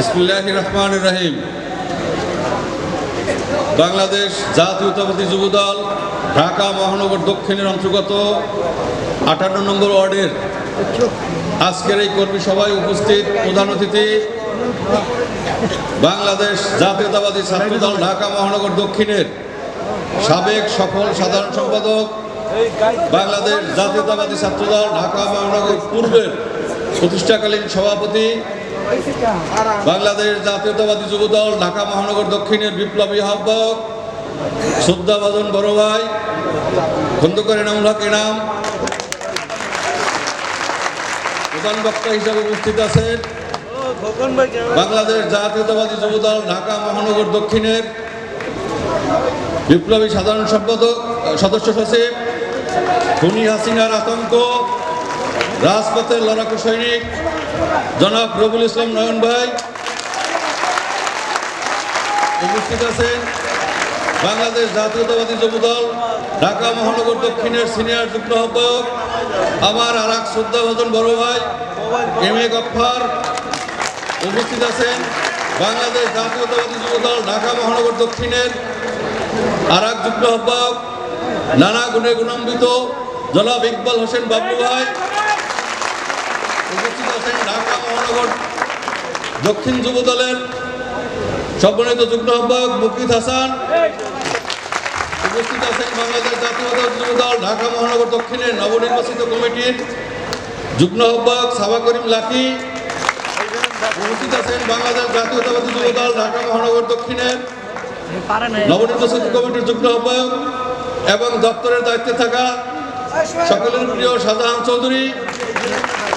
বিসমুল্লাহ রহমান রহিম। বাংলাদেশ জাতীয়তাবাদী যুবদল, ঢাকা মহানগর দক্ষিণের অন্তর্গত আটান্ন নম্বর ওয়ার্ডের আজকের এই কর্মী সভায় উপস্থিত প্রধান অতিথি, বাংলাদেশ জাতীয়তাবাদী ছাত্রদল, ঢাকা মহানগর দক্ষিণের সাবেক সফল সাধারণ সম্পাদক, বাংলাদেশ জাতীয়তাবাদী ছাত্রদল, ঢাকা মহানগর পূর্বের প্রতিষ্ঠাকালীন সভাপতি বাংলাদেশ জাতীয়তাবাদী যুব দল ঢাকা মহানগর দক্ষিণের বিপ্লবী আহ্বায়ক শ্রদ্ধাভাজন বড় ভাই খন্দকার এনামুল হক এনাম প্রধান বক্তা হিসাবে উপস্থিত আছেন বাংলাদেশ জাতীয়তাবাদী যুব দল ঢাকা মহানগর দক্ষিণের বিপ্লবী সাধারণ সম্পাদক, সদস্য সচিব, খুনি হাসিনার আতঙ্ক, রাজপথের লড়াকু সৈনিক জনাব রবুল ইসলাম নয়ন ভাই উপস্থিত আছেন। বাংলাদেশ জাতীয়তাবাদী যুব দল ঢাকা মহানগর দক্ষিণের সিনিয়র যুগ্ম আহ্বায়ক, আমার আর এক শ্রদ্ধাভাজন বড় ভাই, এম এ গফার উপস্থিত আছেন। বাংলাদেশ জাতীয়তাবাদী যুব দল ঢাকা মহানগর দক্ষিণের আর এক যুগ্ম আহ্বায়ক, নানা গুণে গুণান্বিত জনাব ইকবাল হোসেন বাবলু ভাই। উপস্থিত আছেন ঢাকা মহানগর দক্ষিণ যুব দলের সম্মানিত যুগ্ম আহ্বায়ক মুকিত হাসান। উপস্থিত আছেন বাংলাদেশ জাতীয়তা যুব দল, ঢাকা মহানগর দক্ষিণের নবনির্বাচিত কমিটির যুগ্ম আহ্বায়ক সাবা করিম লাকি। উপস্থিত আছেন বাংলাদেশ জাতীয়তাবাদী যুব দল, ঢাকা মহানগর দক্ষিণের নবনির্বাচিত কমিটির যুগ্ম আহ্বায়ক এবং দপ্তরের দায়িত্বে থাকা সকলের প্রিয় শাহজাহান চৌধুরী।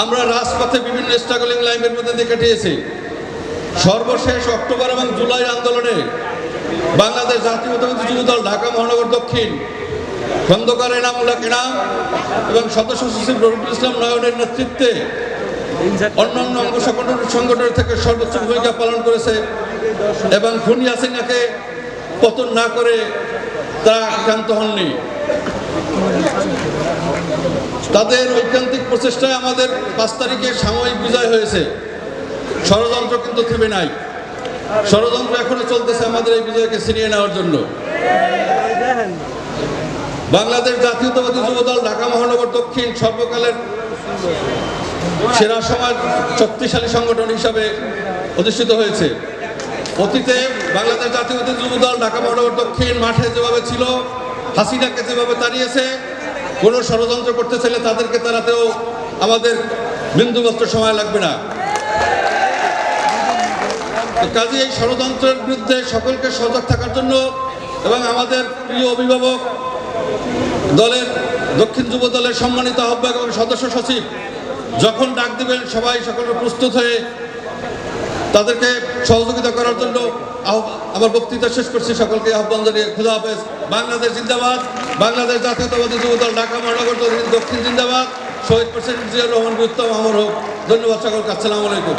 আমরা রাজপথে বিভিন্ন স্ট্রাগলিং লাইনের মধ্যে দিয়ে কাটিয়েছি। সর্বশেষ অক্টোবর এবং জুলাই আন্দোলনে বাংলাদেশ জাতীয়তাবাদী যুব দল ঢাকা মহানগর দক্ষিণ, খন্দকার এনামুল্লাহ কেনাম এবং সদস্য সচিব রফিকুল ইসলাম নয়নের নেতৃত্বে অন্যান্য অঙ্গ সংগঠন সংগঠন থেকে সর্বোচ্চ ভূমিকা পালন করেছে এবং খুনি হাসিনাকে পতন না করে তারা আক্রান্ত হননি। তাদের ঐকান্তিক প্রচেষ্টায় আমাদের পাঁচ তারিখে সাময়িক বিজয় হয়েছে। ষড়যন্ত্র কিন্তু থেমে নাই। ষড়যন্ত্র এখনও চলতেছে আমাদের এই বিজয়কে ছিনিয়ে নেওয়ার জন্য। বাংলাদেশ জাতীয়তাবাদী যুবদল ঢাকা মহানগর দক্ষিণ সর্বকালের সেরা সমাজ শক্তিশালী সংগঠন হিসাবে প্রতিষ্ঠিত হয়েছে। অতীতে বাংলাদেশ জাতীয়তাবাদী যুবদল ঢাকা মহানগর দক্ষিণ মাঠে যেভাবে ছিল হাসিনাকে যেভাবে তাড়িয়েছে, কোনো ষড়যন্ত্র করতে চাইলে তাদেরকে তাড়াতেও আমাদের বিন্দুমাত্র সময় লাগবে না। কাজে এই ষড়যন্ত্রের বিরুদ্ধে সকলকে সজাগ থাকার জন্য এবং আমাদের প্রিয় অভিভাবক দলের দক্ষিণ যুব দলের সম্মানিত আহ্বায়ক এবং সদস্য সচিব, যখন ডাক দিবেন সবাই সকলে প্রস্তুত হয়ে তাদেরকে সহযোগিতা করার জন্য আমার বক্তৃতা শেষ করছি। সকলকে আহ্বান জানিয়ে খুদা হাফেজ। বাংলাদেশ জিন্দাবাদ। বাংলাদেশ জাতীয়তাবাদী যুবদল ঢাকা মহানগর দক্ষিণ- জিন্দাবাদ। শহীদ প্রেসিডেন্ট জিয়াউর রহমান উত্তম আমার হোক। ধন্যবাদ সকলকে। আসসালামু আলাইকুম।